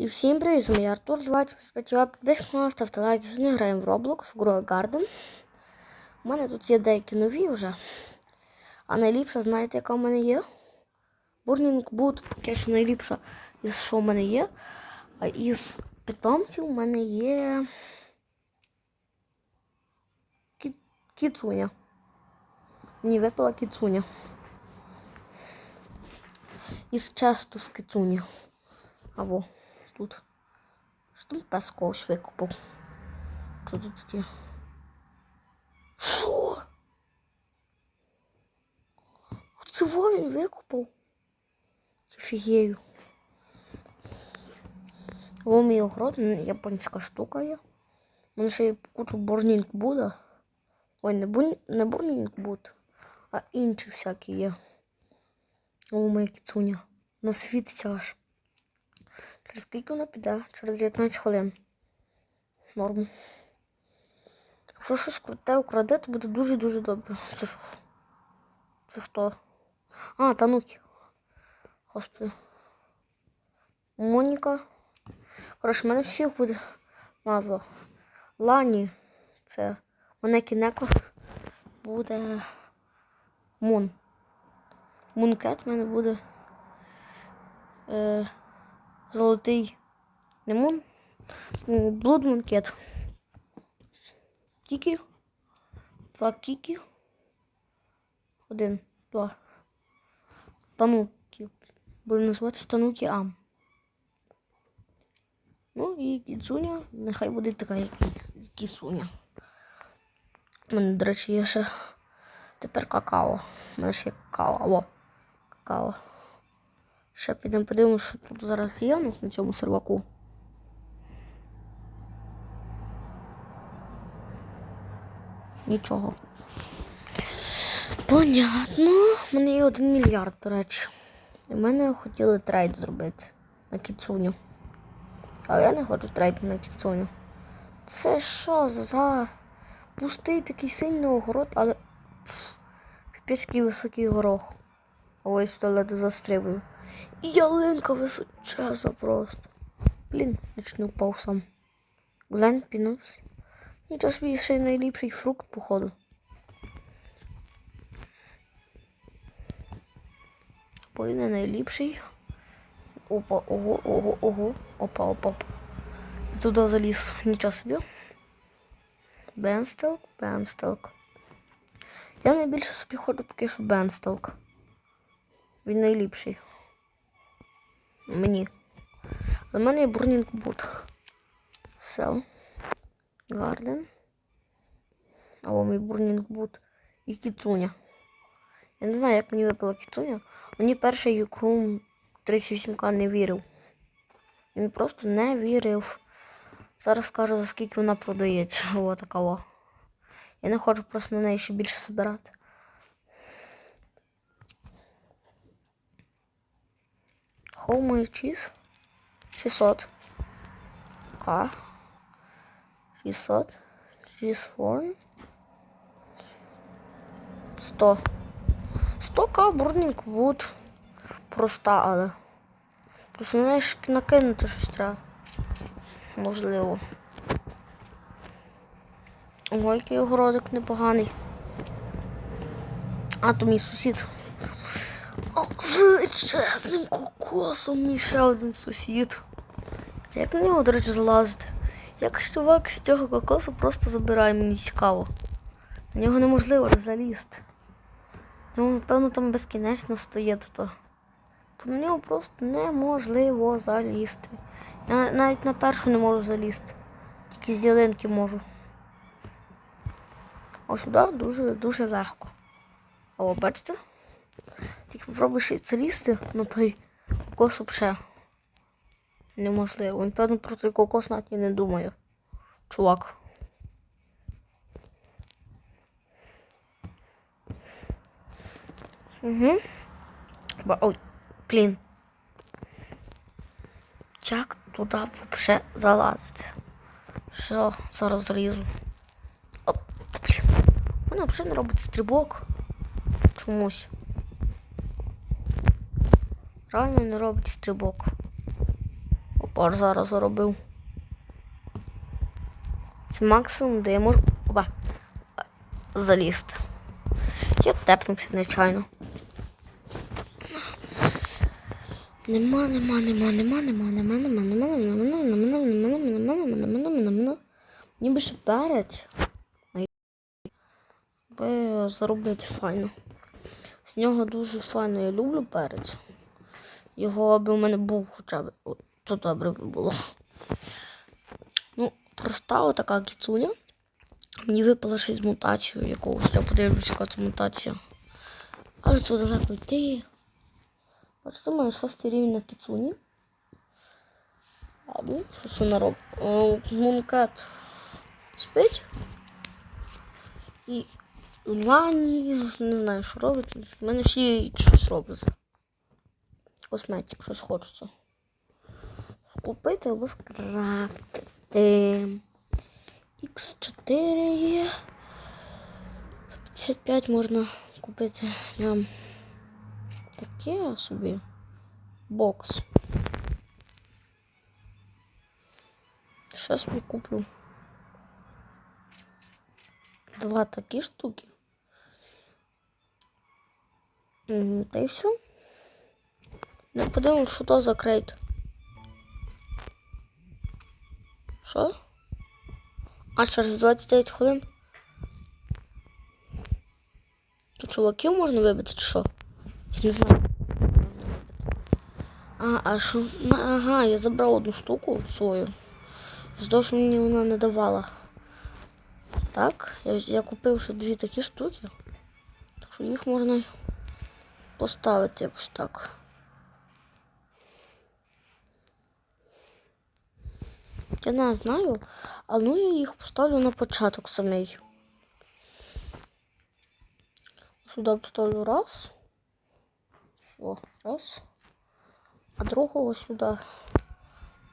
І всім привіт, з Артур 25 я підписник на ставте лайки. Сьогодні граємо в Roblox в Grow Garden. У мене тут є деякі нові вже. А найліпша, знаєте, яка в мене є? Burning Boot, поки що найліпша, із що в мене є. А із питомців у мене є. Кі... Кіцуня. Мені випала кіцуня. Із часто з кіцуня. А во, тут. Що там пес когось викупив? Тут таке? Що? Оце во він викупив. Офігею. Во мій огород, японська штука є. У мене ще є кучу борнінг буде. Ой, не, бун... не борнінг буд, а інші всякі є. О, моя кіцуня. Вона світиться аж. Через скільки вона піде? Через 19 хвилин. Норм. Якщо щось круте украде, то буде дуже-дуже добре. Це що? Це хто? А, Тануки. Господи. Моніка. Коротше, в мене всіх буде назва. Лані. Це Монекі Неко. Буде Мун. Мункет в мене буде. Е, золотий лимон, блуд мункет. Кікі. Два кікі. Один, два. Тануки. Буде називатися Тануки Ам. Ну і кіцуня. Нехай буде така кіцуня. У мене, до речі, є ще тепер какао. У мене ще какао. Какао. Ще підемо подивимося, що тут зараз є у нас на цьому серваку. Нічого. Понятно. У мене є один мільярд, до речі. І в мене хотіли трейд зробити на кіцуню. Але я не хочу трейд на кіцуню. Це що за пустий такий сильний огород, але піпецький високий горох. Ось ледве застрибую. І ялинка височезна просто. Блін, лиш не сам. Глен пінувся. Нічого собі ще найліпший фрукт, походу. Бо не найліпший. Опа, ого, ого, ого. Опа, опа, опа. Туди заліз. Нічого собі. Бенстелк, Бенстелк. Я найбільше собі хочу поки що Бенстелк. Він найліпший. Мені. Але в мене є Burning Boot. Sell. Garden. Або мій Burning Boot. І кіцуня. Я не знаю, як мені випала кіцуня. Мені перший Юкум 38к не вірив. Він просто не вірив. Зараз скажу, за скільки вона продається. О, такова. Я не хочу просто на неї ще більше збирати. Home cheese 600. К. 600. Cheese form. 100. 100к бурнінг вуд. Проста, але. Просто ж накинути щось треба. Можливо. Ой, який огородик непоганий. А, то мій сусід. З величезним кокосом ще один сусід. Як на нього, до речі, залазити? Як чувак з цього кокосу просто забирає, мені цікаво. На нього неможливо залізти. Ну, напевно, там безкінечно стоїть то. На нього просто неможливо залізти. Я навіть на першу не можу залізти. Тільки з ялинки можу. А сюди дуже дуже легко. О, бачите? Тільки попробуй ще залізти на той кокос взагалі. Неможливо. Він, певно, про той кокос навіть і не думає. Чувак. Угу. Ба- Ой, блін. Як туди взагалі залазити? Що, зараз зрізу. О, блін. Вона взагалі не робить стрибок. Чомусь. Реально не робить стрибок. Опа. Зараз заробив. Це максимум, де я можу. Опа. Залізти. Я тепнувся нечайно. Нема, нема, нема, нема, нема, нема, нема, нема, нема, нема, нема, нема, нема, нема, нема, нема, нема, нема. Ніби ще перець. Би заробити файно. З нього дуже файно, я люблю перець. Його аби у мене був хоча б. о, То добре би було. Ну, проста така кіцуня. Мені випала щось мутацію якогось. Я подивлюся, яка це мутація. Але тут далеко йти. Бачите, у мене шостий рівень на кіцуні. А ну, щось вона робить. Мункет спить. І Лані, не знаю, що робить. У мене всі щось роблять. Косметик, щось хочеться. Купити або скрафтити. Х4 є. За 55 можна купити прям таке собі. Бокс. Ще собі куплю. Два такі штуки. Та й все. Не подивимось, що то за крейт. Що? А через 29 хвилин? Тут чуваків можна вибити чи що? Я не знаю. А, а що? Ага, я забрав одну штуку свою. З того, що мені вона не давала. Так, я, я купив ще дві такі штуки. Так що їх можна поставити якось так. Я не знаю, а ну я їх поставлю на початок самий. Сюди поставлю раз. Все, раз. А другого сюди.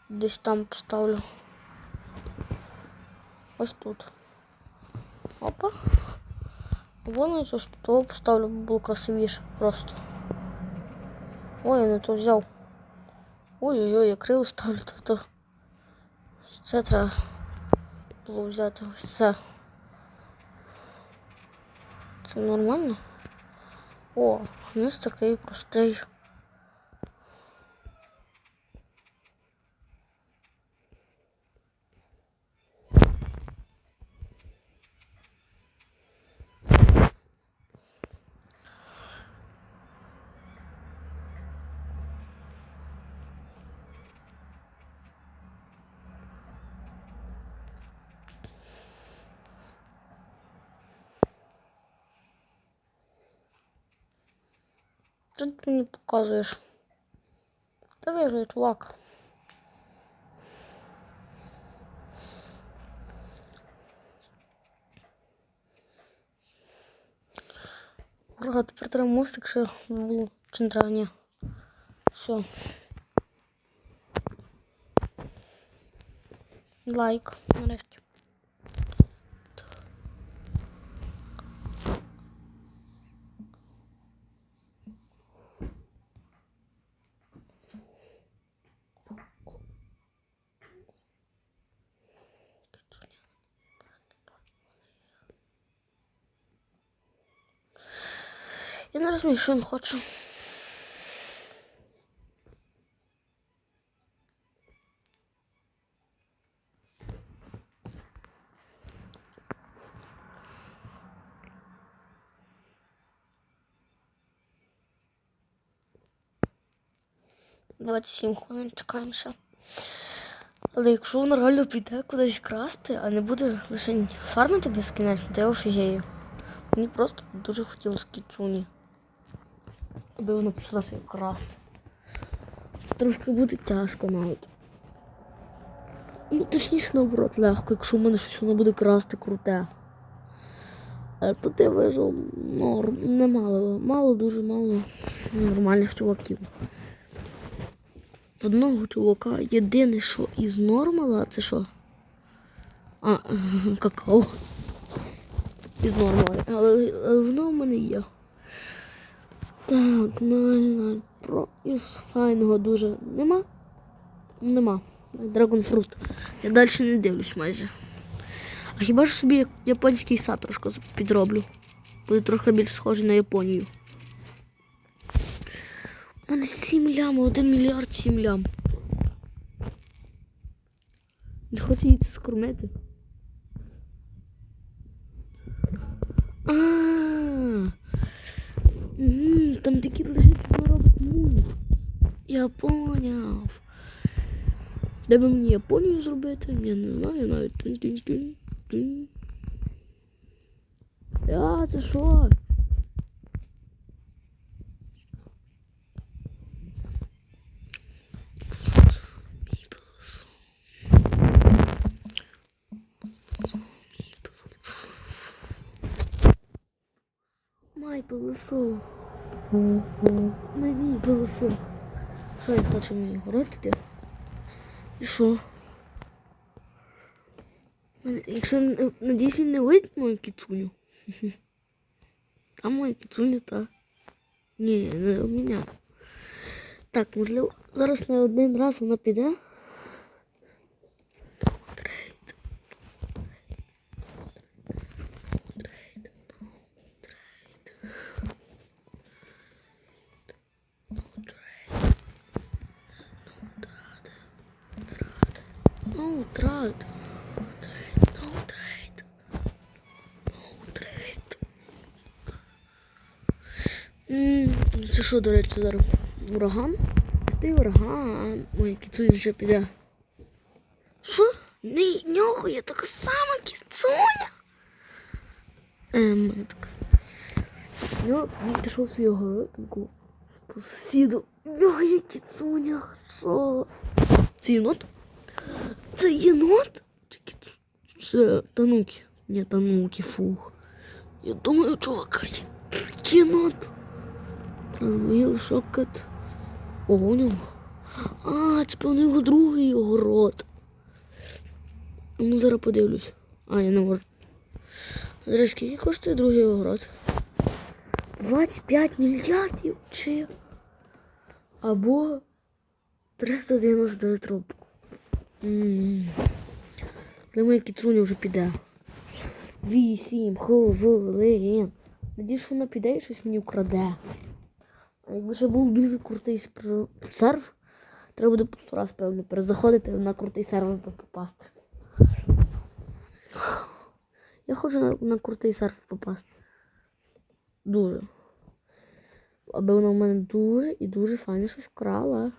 Десь там поставлю. Ось тут. Опа. Вон ось ось того поставлю, було красивіше просто. Ой, я не то взяв. Ой-ой-ой, я криво ставлю то. Це треба було взяти ось це. Це нормально? О, низ такий простий. Що ти мені показуєш? Та вижу, чувак. Ура, тепер треба мостик ще було. Чи. Все. Лайк. Нарешті. Я не розумію, що він хоче. Сім хвилин чекаємо. Але якщо він реально піде кудись красти, а не буде лише фармити безкінечно, то я офігею. Мені просто дуже хотілося кіцуні. Аби воно ще красти. Це трошки буде тяжко навіть. Ну, точніше, наоборот, легко, якщо в мене щось воно буде красти круте. Але тут я вижу норм, немало, мало, дуже мало нормальних чуваків. В одного чувака єдине, що із нормала, це що? А, какао. Із нормали. Але, але воно в мене є. Так, 0, 0, про із файного дуже нема. Нема. Драгонфрут. Я далі не дивлюсь майже. А хіба ж собі японський сад трошки підроблю? Буде трохи більш схожий на Японію. У мене 7 лям, 1 мільярд 7 лям. Не хочу її це скормити. А, Мгм, Там такі лежить робить мульт. Я поняв. Де би мені Японію зробити? Я не знаю навіть. Тин-тин-тин-тин. А, це що? Май пилосос. Мені пилосос. Що я хочу мені городити? І що? Якщо надіюсь, він не вийде мою кіцуню. А моя кіцуня та. Ні, не у мене. Так, можливо, зараз на один раз вона піде. Трейд. Трейд. No trade. No trade. No trade. М, Це що, до речі, зараз? Ураган? Ти ураган. Ой, кіцуня вже піде. Що? Не нюхає така сама кіцуня. Ем, мене така. Ну, він пішов в свій огородинку по сусіду. Нюхає кіцуня. Що? Це єнот? Це єнот? Це тануки. Ні, тануки, фух. Я думаю, чувака, є єнот. Транвіл, шокет. Ого, у нього. А, це певно його другий огород. Ну, зараз подивлюсь. А, я не можу. Зараз скільки коштує другий огород? 25 мільярдів чи. Або 399 робку. Для моєї кіцуні вже піде. Вісім хвилин. Надіюсь, що вона піде і щось мені вкраде. А якби ще був дуже крутий спр- серв, треба буде по сто раз, певно, перезаходити на крутий аби попасти. Я хочу на, на крутий сервер попасти. Дуже. Аби вона в мене дуже і дуже файно щось крала.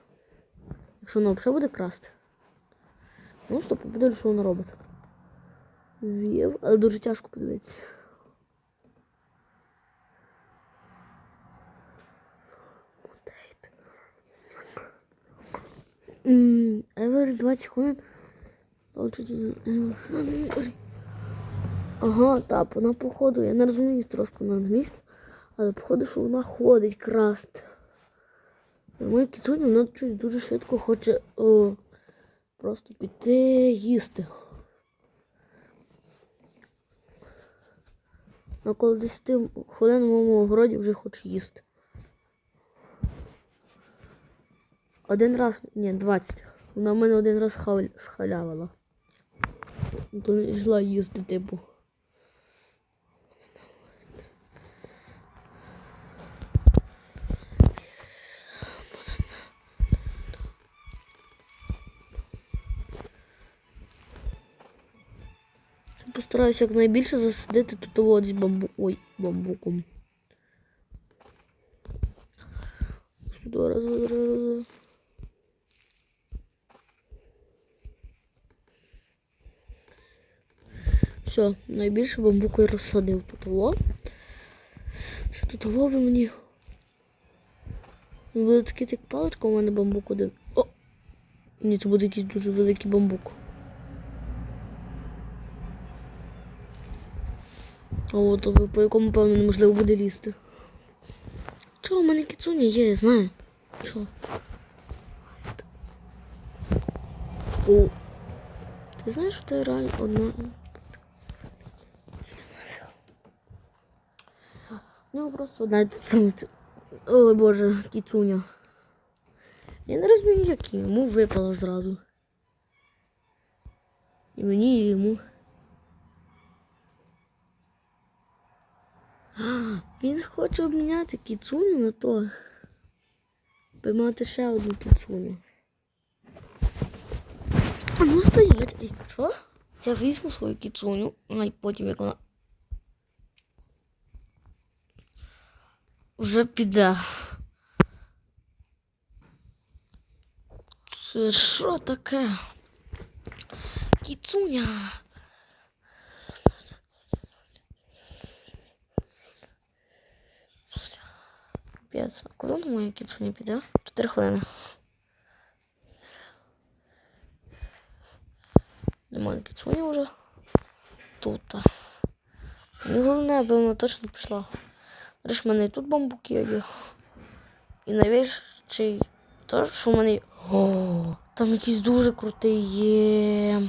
Якщо вона взагалі буде красти. Ну, стоп, подивлюсь, що вона робить. Вів, але дуже тяжко подивитися. Евер 20 хвилин. Ага, так, вона походу, я не розумію трошки на англійській, але походу, що вона ходить красти. Моя кіцуня, вона щось дуже швидко хоче о, просто піти їсти. На коло 10 хвилин в моєму огороді вже хочу їсти. Один раз, ні, 20. Вона в мене один раз схалявила. То не йшла їсти, типу. Ще Постараюся якнайбільше засадити тут от з бамбу. Ой, бамбуком. Сюди раз, раз, раз. Все, найбільше бамбуку я розсадив тут. Во. Що тут во мені. Буде такий так паличка, у мене бамбук один. О! Ні, це буде якийсь дуже великий бамбук. От по- якому, певно, неможливо буде лізти. Чого, у мене кіцуня є, я знаю. Чого? О. Ти знаєш, що ти реально одна. Ну, просто одна тут саме. Ой, боже, кіцуня. Я не розумію, як йому випало зразу. І мені, і йому. Він хоче обміняти кіцуню на то. Поймати ще одну кіцуню. Ну стоять. І що? Я візьму свою кіцуню, а й потім як вона. Вже піде. Це що таке? Кіцуня. А коли на моя кіцуня піде? Чотири хвилини. Де моя вже? Тут. Мені головне, аби вона точно пішла. Реш, в мене і тут бамбуки є. І найвищий те, що в мене. О, там якийсь дуже крутий є.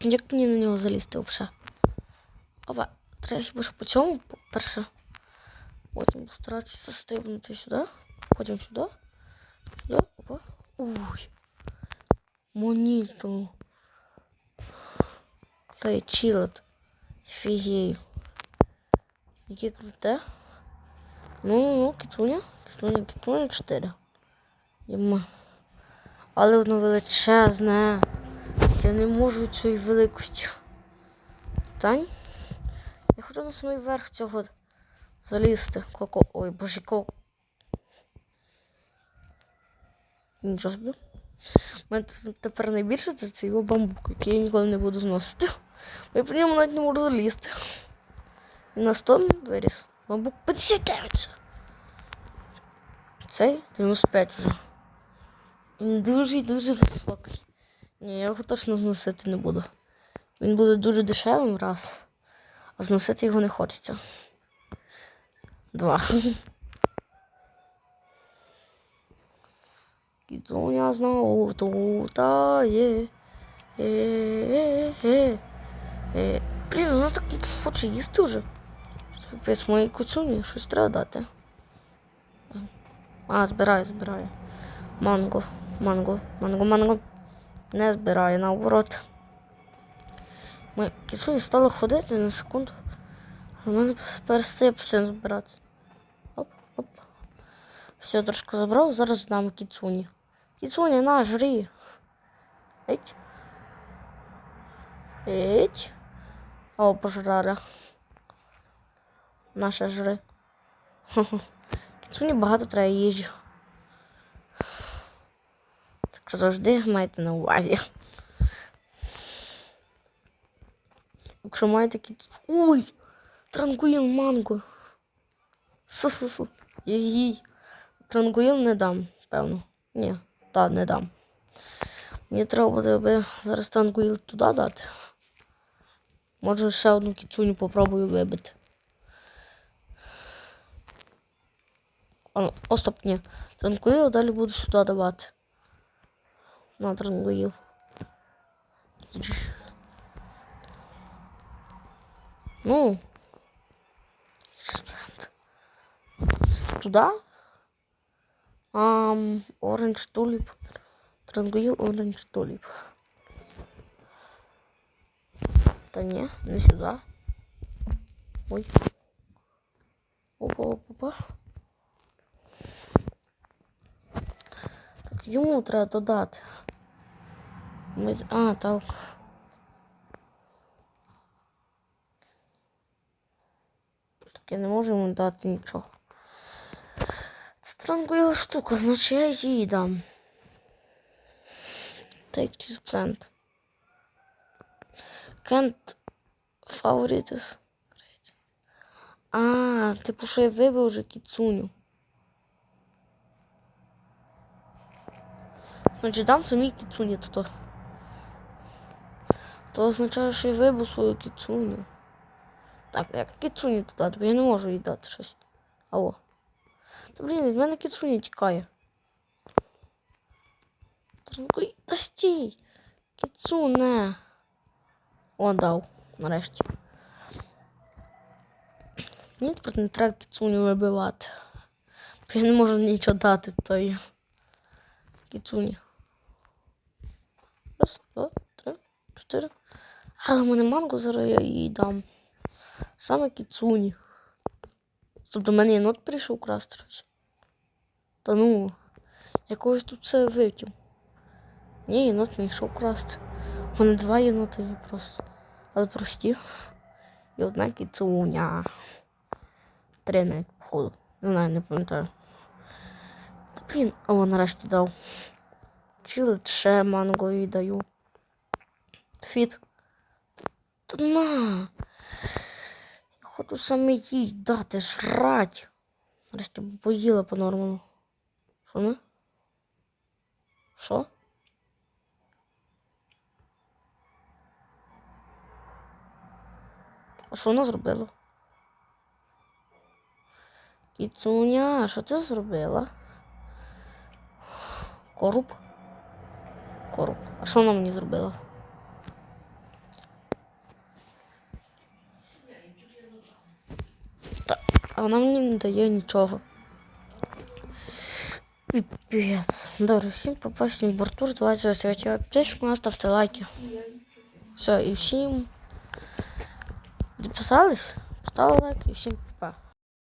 Як мені на нього залізти взагалі? Опа, треба хіба що по цьому перше. Потім старатися застрибнути сюди. Потім сюди. Сюди. Опа. Ой. Моніту. Клей чилот. Фігею. Яке круте. Ну, ну, кіцуня. Кіцуня, кіцуня 4. Йома. Але воно величезне. Я не можу цієї великості. Тань. Я хочу на самий верх цього залізти. Коко. Ой, боже, ко. Нічого собі. У мене тепер найбільше це цей його бамбук, який я ніколи не буду зносити. Я по ньому навіть не можу залізти. Він на 100 виріс. Бамбук 59. Цей 95 вже. Він дуже дуже високий. Ні, я його точно зносити не буду. Він буде дуже дешевим раз, а зносити його не хочеться. Два. Кіцуня знову тут є. Е-е-е. Е, Блін, вона так хоче їсти вже. Капець, моїй куцуні щось треба дати. А, збираю, збираю. Манго, манго, манго, манго. Не збираю, наоборот. Ми кисуні стали ходити на секунду. А в мене перестає постійно збирати. Все, трошки забрав, зараз дам кіцуні. Кіцуні, на, жри. Еть. Еть. О, пожрали. Наша жри. Кіцуні багато треба їжі. Так що завжди майте на увазі. Якщо маєте кіт... Ой! Транкуїл манго. Су-су-су. Їй. Транкуїл не дам, певно. Ні, так, не дам. Мені треба буде би зараз транкуїл туди дати. Може ще одну кіцуню попробую вибити. Ну, ні. Транкуїл далі буду сюди давати. На транкуїл. Ну. Спрент. Оранж тулип. Трангуил оранж тулип. Та ні, не сюди. Ой. Опа, опа, опа. Так, йому треба додати. Ми... А, так. Так я не можу йому дати нічого. Це штука, значить я їй дам. Take this plant. Can't favorites. А, типу, що я вибив вже кіцуню. Значить, дам самій кіцуні то. то. Означає, що я вибив свою кіцуню. Так, як кіцуні то дати, бо я не можу їй дати щось. Алло. Та блін, від мене кіцуні тікає. Транкуй, та стій! Кіцуне. О, дав, нарешті. Мені тепер не треба кіцуню вибивати. Я не можу нічого дати тої кіцуні. Раз, два, три, чотири. Але в мене манго зараз я їй дам. Саме кіцуні. Тобто в мене єнот прийшов красти. Та ну, якогось тут все витів. Ні, єнот не йшов красти. У мене два єнота є просто. Але прості. І одна кіцуня. Три навіть, походу. Не знаю, не пам'ятаю. Та блін, а вон нарешті дав. Чи лише манго їй даю. Фіт. Та на. Хочу саме їй дати жрать. Нарешті поїла по-нормалу. Що ми? Що? А що вона зробила? Кіцуня, що ти зробила? Коруб? Коруб. А що вона мені зробила? Та, а вона мені не дає нічого. Піпець. Добре, всім попасні бортур 23 підписку, ставте лайки. Все, і всім підписались, поставили лайк і всім па.